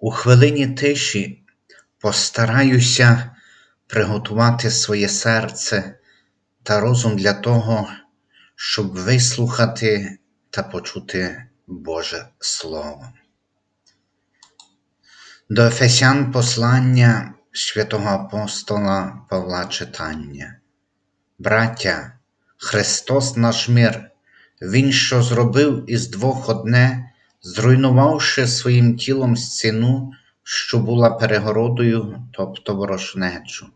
У хвилині тиші постараюся приготувати своє серце та розум для того, щоб вислухати та почути Боже Слово. До Ефесян послання святого апостола Павла читання. Браття, Христос наш мир, Він, що зробив із двох одне зруйнувавши своїм тілом стіну, що була перегородою, тобто ворожнечу,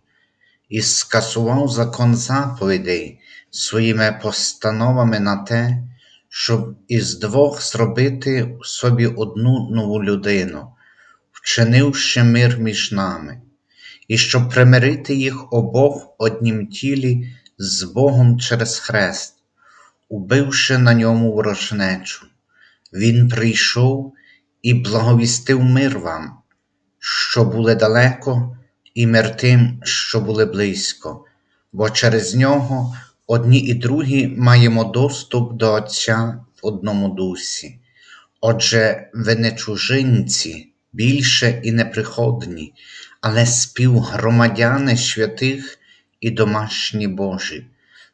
і скасував закон заповідей своїми постановами на те, щоб із двох зробити собі одну нову людину, вчинивши мир між нами, і щоб примирити їх обох однім тілі з Богом через хрест, убивши на ньому ворожнечу. Він прийшов і благовістив мир вам, що були далеко, і мир тим, що були близько, бо через нього одні і другі маємо доступ до Отця в одному дусі. Отже, ви не чужинці, більше і неприходні, але співгромадяни святих і домашні Божі,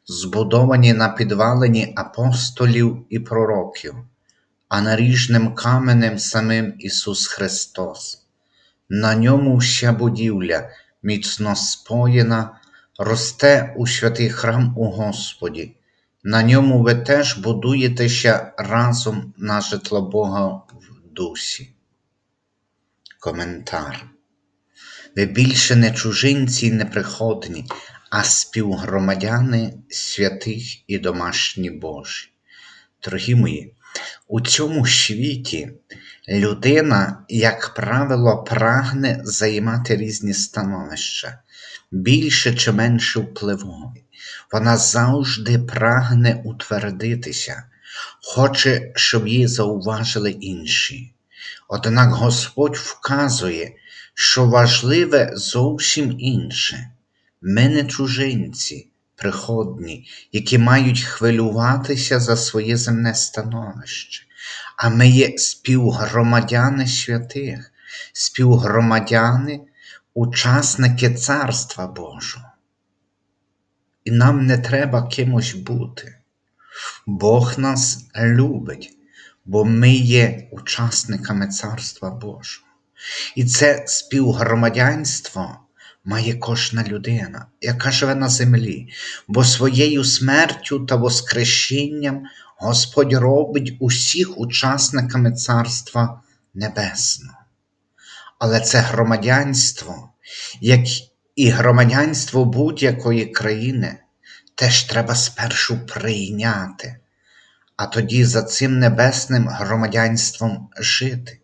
збудовані на підвалині апостолів і пророків а наріжним каменем самим Ісус Христос. На ньому вся будівля, міцно споєна, росте у святий храм у Господі. На ньому ви теж будуєтеся разом на житло Бога в дусі. Коментар. Ви більше не чужинці і неприходні, а співгромадяни святих і домашні Божі. Дорогі мої, у цьому світі людина, як правило, прагне займати різні становища, більше чи менше впливові. Вона завжди прагне утвердитися, хоче, щоб її зауважили інші. Однак Господь вказує, що важливе зовсім інше. Ми не чужинці, приходні, які мають хвилюватися за своє земне становище, а ми є співгромадяни святих, співгромадяни, учасники Царства Божого. І нам не треба кимось бути. Бог нас любить, бо ми є учасниками Царства Божого. І це співгромадянство має кожна людина, яка живе на землі, бо своєю смертю та воскресінням Господь робить усіх учасниками Царства Небесного. Але це громадянство, як і громадянство будь-якої країни, теж треба спершу прийняти, а тоді за цим небесним громадянством жити.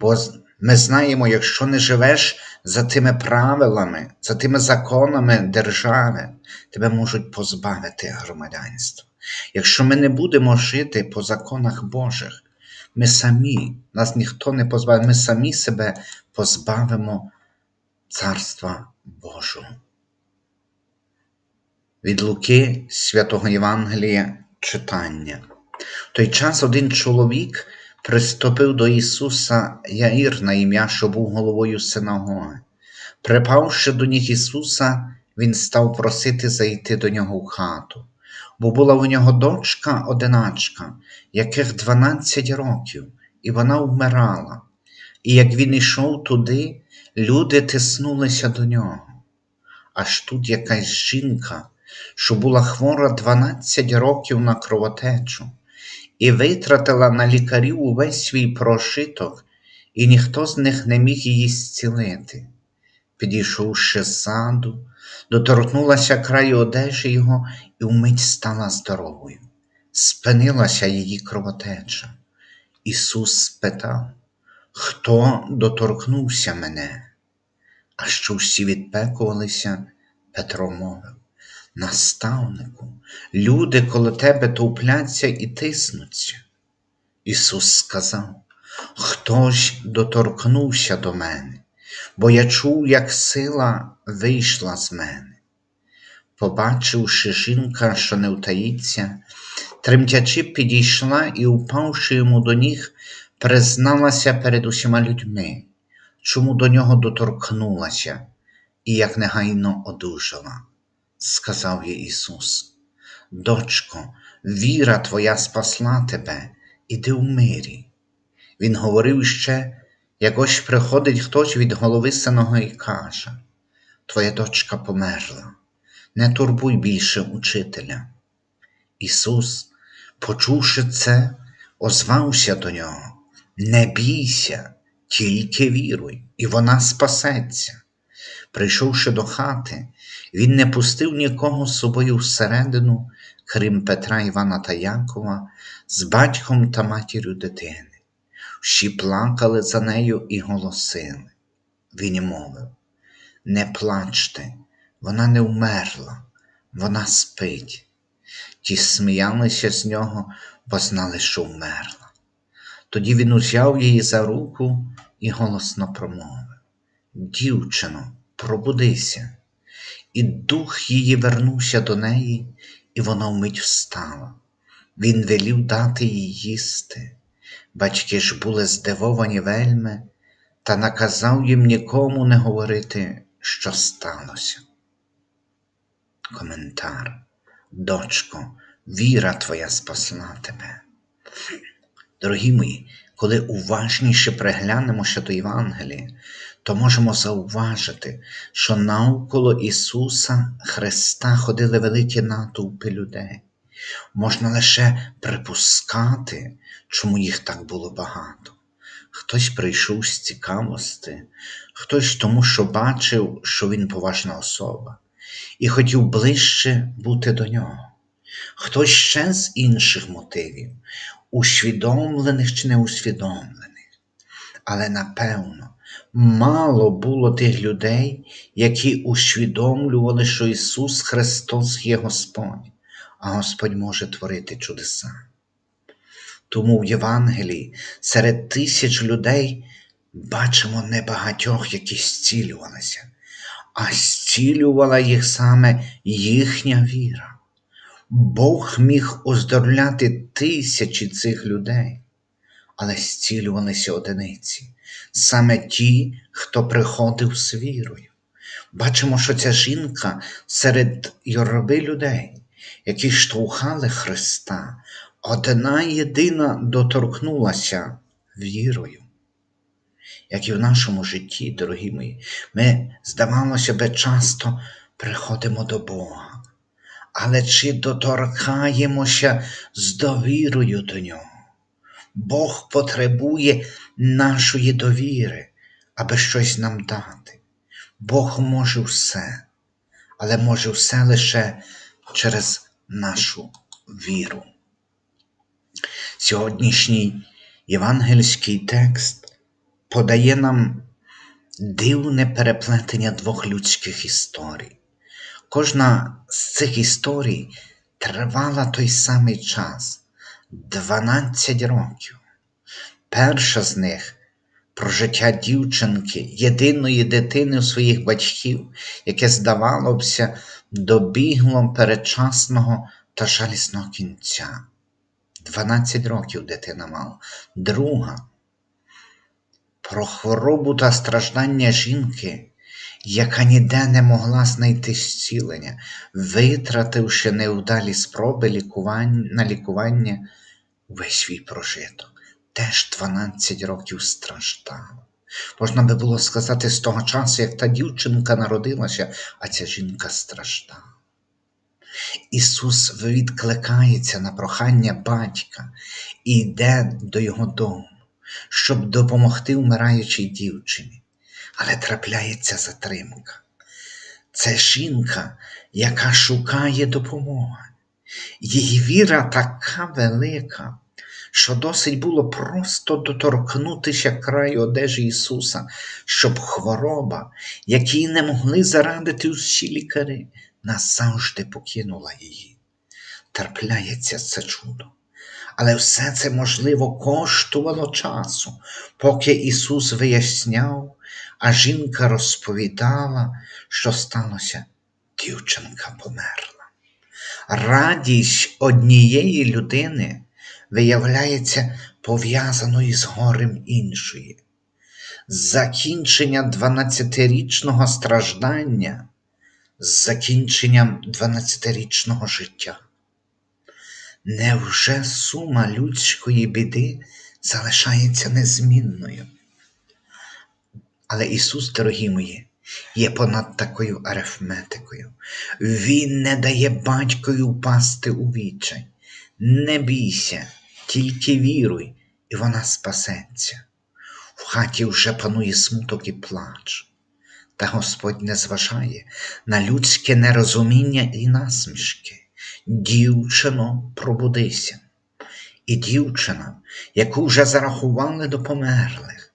Бо ми знаємо, якщо не живеш за тими правилами, за тими законами держави, тебе можуть позбавити громадянства. Якщо ми не будемо жити по законах Божих, ми самі, нас ніхто не позбавить, ми самі себе позбавимо Царства Божого. Від Луки Святого Євангелія читання. В той час один чоловік приступив до Ісуса Яїр на ім'я, що був головою синагоги. Припавши до ніг Ісуса, Він став просити зайти до нього в хату, бо була у нього дочка одиначка, яких дванадцять років, і вона вмирала. І як він ішов туди, люди тиснулися до нього. Аж тут якась жінка, що була хвора дванадцять років на кровотечу, і витратила на лікарів увесь свій прошиток, і ніхто з них не міг її зцілити. Підійшовши ззаду, доторкнулася краю одежі його і вмить стала здоровою. Спинилася її кровотеча. Ісус спитав, хто доторкнувся мене? А що всі відпекувалися, Петро мовив. Наставнику, люди коло тебе товпляться і тиснуться. Ісус сказав, хто ж доторкнувся до мене, бо я чув, як сила вийшла з мене. Побачивши жінка, що не втаїться, тремтячи, підійшла і, упавши йому до ніг, призналася перед усіма людьми, чому до нього доторкнулася, і як негайно одужала. Сказав їй Ісус, дочко, віра твоя спасла тебе, іди в мирі. Він говорив ще, як ось приходить хтось від голови синого і каже, Твоя дочка померла, не турбуй більше учителя. Ісус, почувши це, озвався до нього, не бійся, тільки віруй, і вона спасеться. Прийшовши до хати, він не пустив нікого з собою всередину, крім Петра Івана та Якова, з батьком та матір'ю дитини. Всі плакали за нею і голосили. Він мовив: Не плачте, вона не вмерла, вона спить. Ті сміялися з нього, бо знали, що вмерла. Тоді він узяв її за руку і голосно промовив: Дівчино, пробудися. І дух її вернувся до неї, і вона вмить встала. Він велів дати їй їсти. Батьки ж були здивовані вельми, та наказав їм нікому не говорити, що сталося. Коментар. Дочко, віра твоя спасла тебе. Дорогі мої, коли уважніше приглянемося до Євангелія, то можемо зауважити, що навколо Ісуса Христа ходили великі натовпи людей. Можна лише припускати, чому їх так було багато. Хтось прийшов з цікавості, хтось тому, що бачив, що він поважна особа, і хотів ближче бути до нього. Хтось ще з інших мотивів, усвідомлених чи неусвідомлених. Але напевно, мало було тих людей, які усвідомлювали, що Ісус Христос є Господь, а Господь може творити чудеса. Тому в Євангелії серед тисяч людей бачимо небагатьох, які зцілювалися, а зцілювала їх саме їхня віра. Бог міг оздоровляти тисячі цих людей, але зцілювалися одиниці, саме ті, хто приходив з вірою. Бачимо, що ця жінка серед йороби людей, які штовхали Христа, одна єдина доторкнулася вірою. Як і в нашому житті, дорогі мої, ми, здавалося би, часто приходимо до Бога, але чи доторкаємося з довірою до Нього? Бог потребує нашої довіри, аби щось нам дати. Бог може все, але може все лише через нашу віру. Сьогоднішній євангельський текст подає нам дивне переплетення двох людських історій. Кожна з цих історій тривала той самий час 12 років. Перша з них про життя дівчинки, єдиної дитини своїх батьків, яке, здавалося, добігло передчасного та жалісного кінця. 12 років дитина мала. Друга про хворобу та страждання жінки, яка ніде не могла знайти зцілення, витративши невдалі спроби лікування, на лікування весь свій прожиток. Теж 12 років страждала. Можна би було сказати з того часу, як та дівчинка народилася, а ця жінка страждала. Ісус відкликається на прохання батька і йде до його дому, щоб допомогти вмираючій дівчині. Але трапляється затримка. Це жінка, яка шукає допомоги. Її віра така велика, що досить було просто доторкнутися краю одежі Ісуса, щоб хвороба, якій не могли зарадити усі лікарі, назавжди покинула її. Терпляється це чудо. Але все це, можливо, коштувало часу, поки Ісус виясняв, а жінка розповідала, що сталося, дівчинка померла. Радість однієї людини виявляється пов'язаною з горем іншої. Закінчення 12-річного страждання з закінченням 12-річного життя. Невже сума людської біди залишається незмінною? Але Ісус, дорогі мої, є понад такою арифметикою. Він не дає батькові впасти у відчай. Не бійся, тільки віруй, і вона спасеться. В хаті вже панує смуток і плач. Та Господь не зважає на людське нерозуміння і насмішки. Дівчино, пробудися. І дівчина, яку вже зарахували до померлих,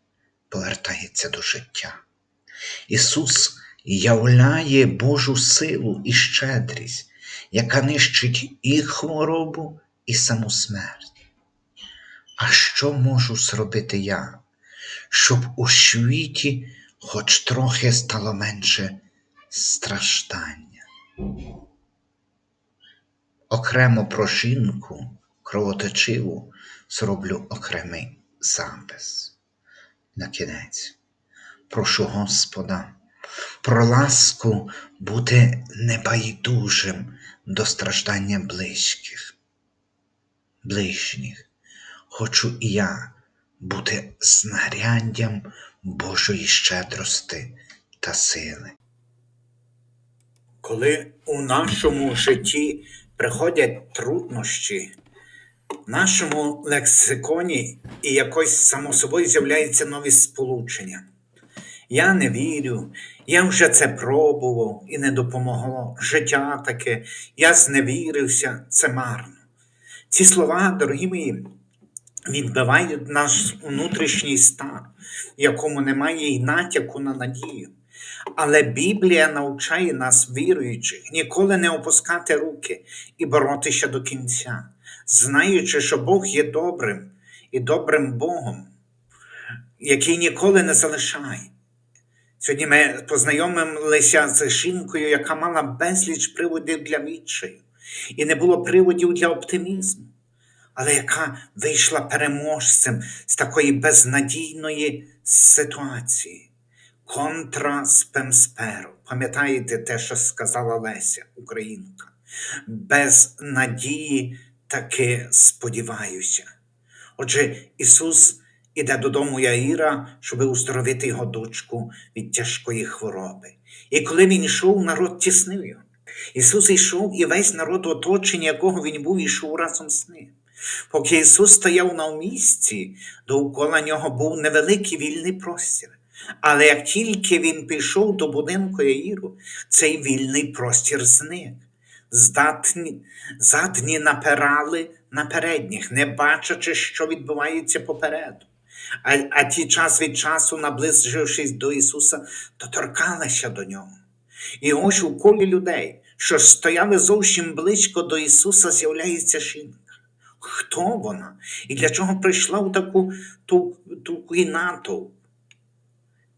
повертається до життя. Ісус являє Божу силу і щедрість, яка нищить і хворобу, і саму смерть. А що можу зробити я, щоб у світі хоч трохи стало менше страждання? Окремо про жінку кровоточиву зроблю окремий запис. На кінець, прошу Господа про ласку бути небайдужим до страждання близьких, ближніх. Хочу і я бути знаряддям Божої щедрости та сили. Коли у нашому житті приходять труднощі, в нашому лексиконі і якось само собою з'являються нові сполучення. Я не вірю, я вже це пробував і не допомогло. Життя таке, я зневірився, це марно. Ці слова, дорогі мої, відбивають наш внутрішній стан, в якому немає й натяку на надію. Але Біблія навчає нас, віруючих, ніколи не опускати руки і боротися до кінця, знаючи, що Бог є добрим і добрим Богом, який ніколи не залишає. Сьогодні ми познайомилися з жінкою, яка мала безліч приводів для відчаю, і не було приводів для оптимізму, але яка вийшла переможцем з такої безнадійної ситуації. Контра спемсперу. Пам'ятаєте те, що сказала Леся, українка? Без надії таки сподіваюся. Отже, Ісус іде додому Яїра, щоб уздоровити його дочку від тяжкої хвороби. І коли він йшов, народ тіснив його. Ісус йшов, і весь народ, оточення якого він був, йшов разом з ним. Поки Ісус стояв на місці, довкола нього був невеликий вільний простір. Але як тільки він пішов до будинку Яїру, цей вільний простір зник. Здатні, задні напирали на передніх, не бачачи, що відбувається попереду. А, а ті час від часу, наближившись до Ісуса, доторкалися до нього. І ось у колі людей, що стояли зовсім близько до Ісуса, з'являється жінка. Хто вона? І для чого прийшла у таку ту, ту, натовп?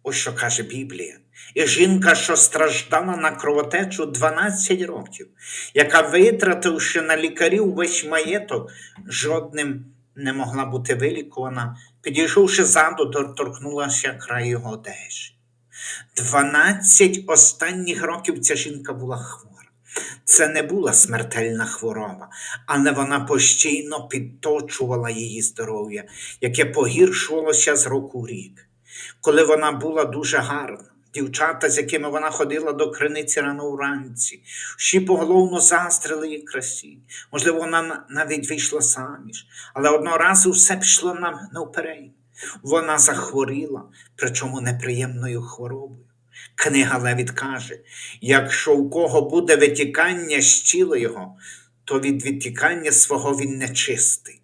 Ось що каже Біблія. І жінка, що страждала на кровотечу 12 років, яка, витративши на лікарів весь маєток, жодним не могла бути вилікувана, підійшовши ззаду, доторкнулася край його одежі. 12 останніх років ця жінка була хвора. Це не була смертельна хвороба, але вона постійно підточувала її здоров'я, яке погіршувалося з року в рік коли вона була дуже гарна. Дівчата, з якими вона ходила до криниці рано вранці, всі поголовно застріли її красі. Можливо, вона навіть вийшла саміж, але одного разу все пішло нам навперед. Вона захворіла, причому неприємною хворобою. Книга Левіт каже: якщо у кого буде витікання з тіла його, то від відтікання свого він нечистий.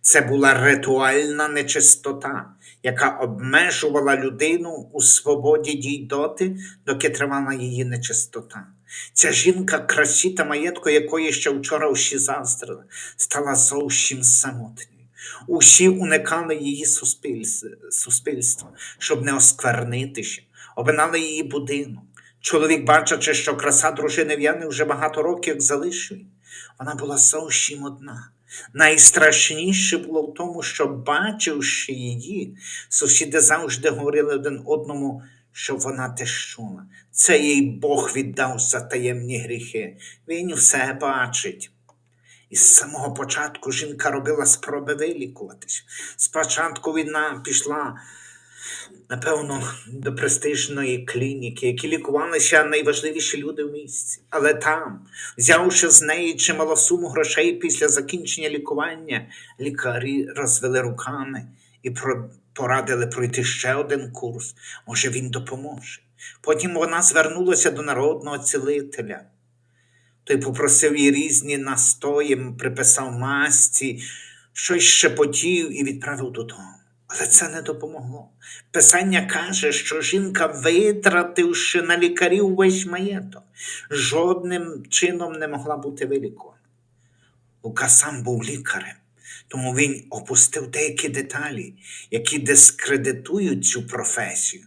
Це була ритуальна нечистота, яка обмежувала людину у свободі дій доти, доки тривала її нечистота. Ця жінка, красі та маєтку якої ще вчора усі заздрили, стала зовсім самотньою. Усі уникали її суспільс- суспільства, щоб не осквернитися, обинали її будинок. Чоловік, бачачи, що краса дружини В'яни вже багато років її, вона була зовсім одна. Найстрашніше було в тому, що, бачивши її, сусіди завжди говорили один одному, що вона теж. Це їй Бог віддав за таємні гріхи. Він все бачить. І з самого початку жінка робила спроби вилікуватись. Спочатку вона пішла, напевно, до престижної клініки, які лікувалися найважливіші люди в місті. Але там, взявши з неї чимало суму грошей після закінчення лікування, лікарі розвели руками і порадили пройти ще один курс. Може, він допоможе. Потім вона звернулася до народного цілителя. Той попросив їй різні настої, приписав масті, щось шепотів і відправив додому. Але це не допомогло. Писання каже, що жінка, витративши на лікарів весь маєток, жодним чином не могла бути вилікована. Лука сам був лікарем, тому він опустив деякі деталі, які дискредитують цю професію.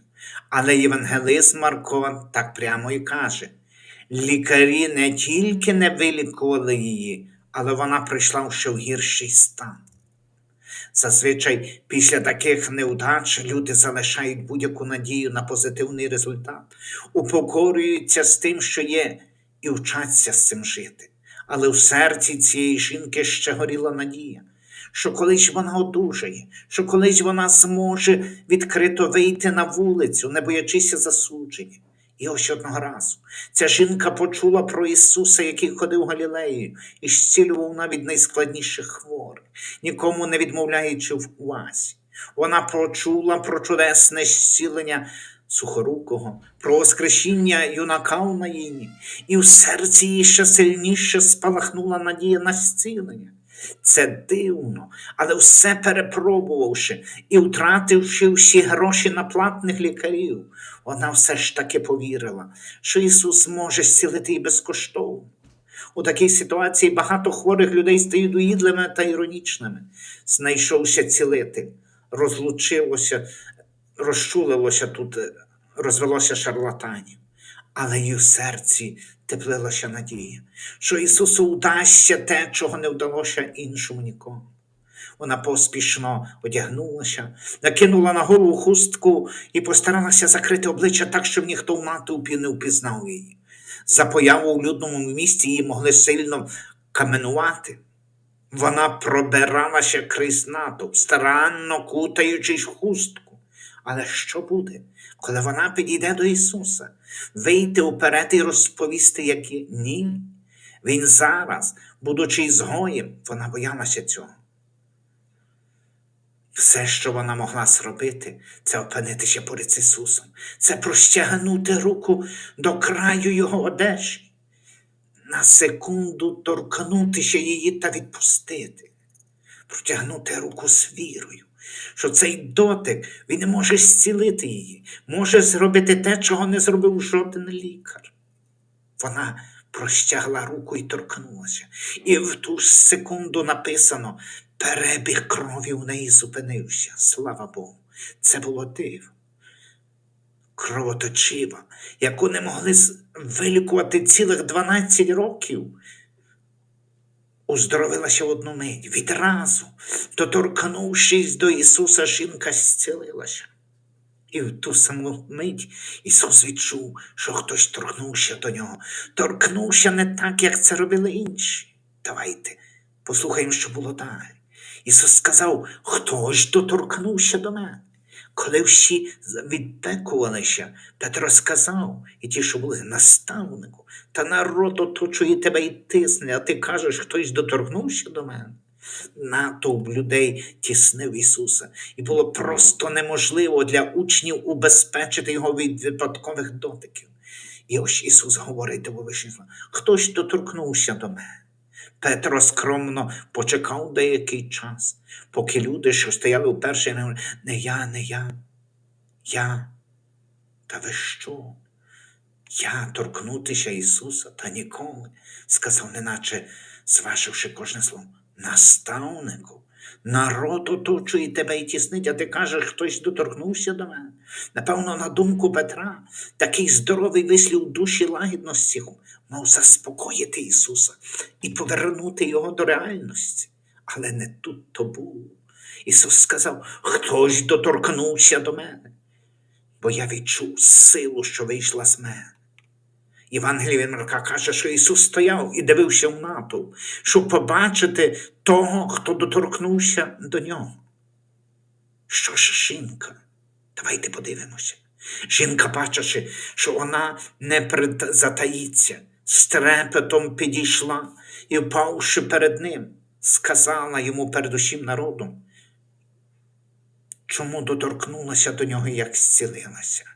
Але євангелист Марко так прямо і каже: лікарі не тільки не вилікували її, але вона прийшла ще в гірший стан. Зазвичай після таких невдач люди залишають будь-яку надію на позитивний результат, упокорюються з тим, що є, і вчаться з цим жити. Але в серці цієї жінки ще горіла надія, що колись вона одужає, що колись вона зможе відкрито вийти на вулицю, не боячися засудження. І ось одного разу ця жінка почула про Ісуса, який ходив Галілеєю і зцілював навіть найскладніших хворих, нікому не відмовляючи в увазі. Вона почула про чудесне зцілення сухорукого, про воскресіння юнака в Наїні, і в серці її ще сильніше спалахнула надія на зцілення. Це дивно, але все перепробувавши і втративши всі гроші на платних лікарів, вона все ж таки повірила, що Ісус може зцілити і безкоштовно. У такій ситуації багато хворих людей стають уїдливими та іронічними. Знайшовся цілитель, розлучилося, розчулилося тут, е, розвелося шарлатанів. Але її в серці теплилася надія, що Ісусу вдасться те, чого не вдалося іншому нікому. Вона поспішно одягнулася, накинула на голову хустку і постаралася закрити обличчя так, щоб ніхто в натовпі не впізнав її. За появу у людному місті її могли сильно каменувати. Вона пробиралася крізь натовп, старанно кутаючись в хустку. Але що буде, коли вона підійде до Ісуса, вийти уперед і розповісти, як? Ні. Він зараз, будучи ізгоєм, вона боялася цього. Все, що вона могла зробити, це опинитися поряд Ісусом, це простягнути руку до краю Його одежі, на секунду торкнутися її та відпустити, протягнути руку з вірою, що цей дотик він не може зцілити її, може зробити те, чого не зробив жоден лікар. Вона простягла руку і торкнулася. І в ту ж секунду написано, перебіг крові в неї зупинився. Слава Богу, це було диво. Кровоточива, яку не могли вилікувати цілих 12 років, уздоровилася в одну мить. Відразу, доторкнувшись до Ісуса, жінка зцілилася. І в ту саму мить Ісус відчув, що хтось торкнувся до нього. Торкнувся не так, як це робили інші. Давайте послухаємо, що було далі. Ісус сказав, хтось доторкнувся до мене. Коли всі віддекувалися, Петро сказав, і ті, що були наставнику, та народ оточує тебе і тисне, а ти кажеш, хтось доторкнувся до мене. Натовп людей тіснив Ісуса, і було просто неможливо для учнів убезпечити його від випадкових дотиків. І ось Ісус говорить дивовижні слова. Хтось доторкнувся до мене. Петро скромно почекав деякий час, поки люди, що стояли вперше, не говорили, не я, не я, я. Та ви що? Я торкнутися Ісуса та ніколи, сказав, неначе зваживши кожне слово, наставнику, народ оточує тебе і тіснить, а ти кажеш, хтось доторкнувся до мене. Напевно, на думку Петра, такий здоровий вислів душі лагідності мав заспокоїти Ісуса і повернути Його до реальності. Але не тут то було. Ісус сказав, хтось доторкнувся до мене, бо я відчув силу, що вийшла з мене. Євангеліє від Марка каже, що Ісус стояв і дивився в натовп, щоб побачити того, хто доторкнувся до нього. Що ж жінка? Давайте подивимося. Жінка, бачачи, що вона не затаїться, з трепетом підійшла і, впавши перед ним, сказала йому перед усім народом, чому доторкнулася до нього, як зцілилася.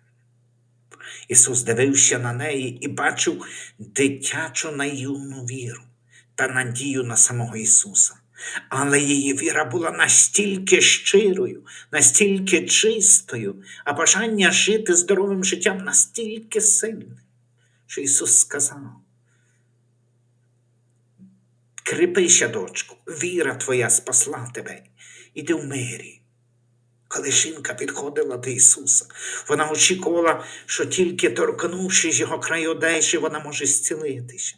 Ісус дивився на неї і бачив дитячу наївну віру та надію на самого Ісуса. Але її віра була настільки щирою, настільки чистою, а бажання жити здоровим життям настільки сильним, що Ісус сказав: Кріпися, дочку, віра твоя спасла тебе, іди в мирі. Коли жінка підходила до Ісуса, вона очікувала, що тільки торкнувшись його край одежі, вона може зцілитися.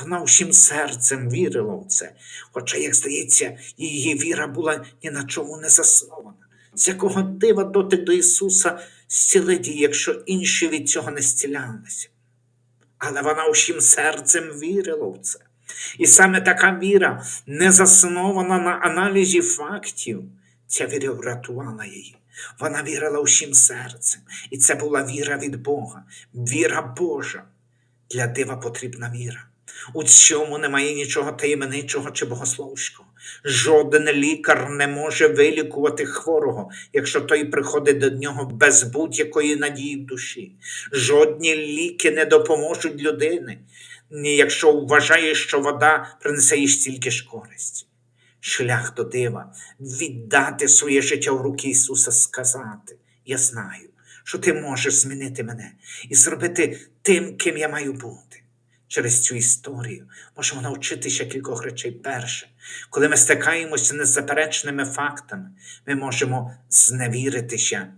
Вона всім серцем вірила в це, хоча, як здається, її віра була ні на чому не заснована. З якого дива дотик до Ісуса зцілить її, якщо інші від цього не зцілялися. Але вона всім серцем вірила в це. І саме така віра, не заснована на аналізі фактів, ця віра врятувала її. Вона вірила усім серцем. І це була віра від Бога, віра Божа. Для дива потрібна віра. У цьому немає нічого таємничого чи богословського. Жоден лікар не може вилікувати хворого, якщо той приходить до нього без будь-якої надії в душі. Жодні ліки не допоможуть людині, якщо вважає, що вода принесе їй стільки ж користі. Шлях до дива віддати своє життя в руки Ісуса, сказати: Я знаю, що ти можеш змінити мене і зробити тим, ким я маю бути. Через цю історію можемо навчитися кількох речей. Перше, коли ми стикаємося незаперечними фактами, ми можемо зневіритися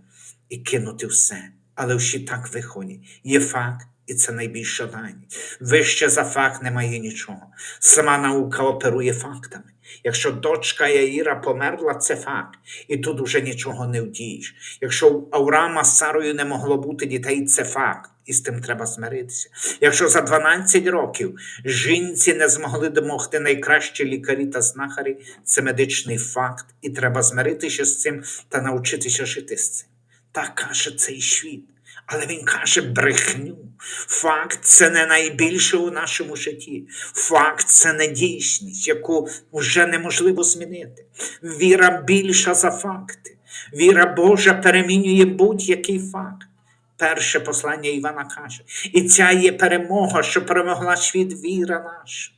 і кинути все. Але всі так виховані. Є факт, і це найбільша даність. Вище за факт немає нічого. Сама наука оперує фактами. Якщо дочка Яїра померла, це факт, і тут уже нічого не вдієш. Якщо у Авраама з Сарою не могло бути дітей, це факт, і з тим треба змиритися. Якщо за 12 років жінці не змогли домогти найкращі лікарі та знахарі, це медичний факт, і треба змиритися з цим та навчитися жити з цим. Так каже цей світ. Але він каже брехню. Факт це не найбільше у нашому житті. Факт це не дійсність, яку вже неможливо змінити. Віра більша за факти. Віра Божа перемінює будь-який факт. Перше послання Івана каже, і ця є перемога, що перемогла світ віра наша.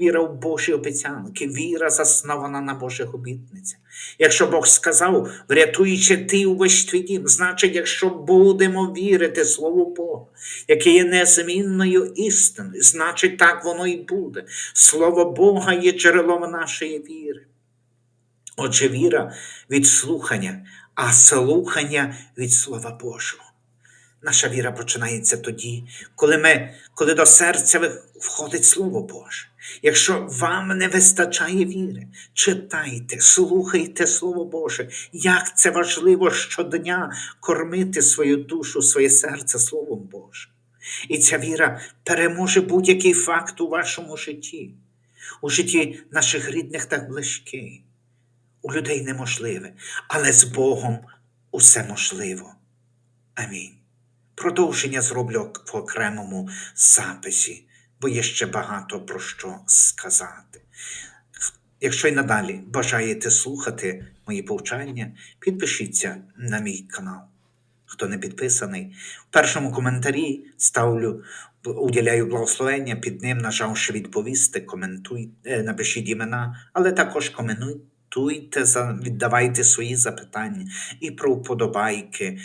Віра в Божі обіцянки, віра заснована на Божих обітницях. Якщо Бог сказав, врятуючи ти увесь твій дім, значить, якщо будемо вірити Слову Бога, яке є незмінною істиною, значить так воно і буде. Слово Бога є джерелом нашої віри. Отже, віра від слухання, а слухання від Слова Божого. Наша віра починається тоді, коли, ми, коли до серця входить Слово Боже. Якщо вам не вистачає віри, читайте, слухайте Слово Боже. Як це важливо щодня кормити свою душу, своє серце Словом Божим. І ця віра переможе будь-який факт у вашому житті, у житті наших рідних та близьких. У людей неможливе, але з Богом усе можливо. Амінь. Продовження зроблю в окремому записі, бо є ще багато про що сказати. Якщо й надалі бажаєте слухати мої повчання, підпишіться на мій канал. Хто не підписаний, в першому коментарі ставлю, уділяю благословення під ним, нажавши відповісти, коментуй, е, напишіть імена, але також коментуйте, віддавайте свої запитання і про вподобайки.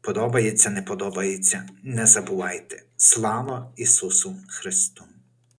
Подобається, не подобається, не забувайте. Слава Ісусу Христу!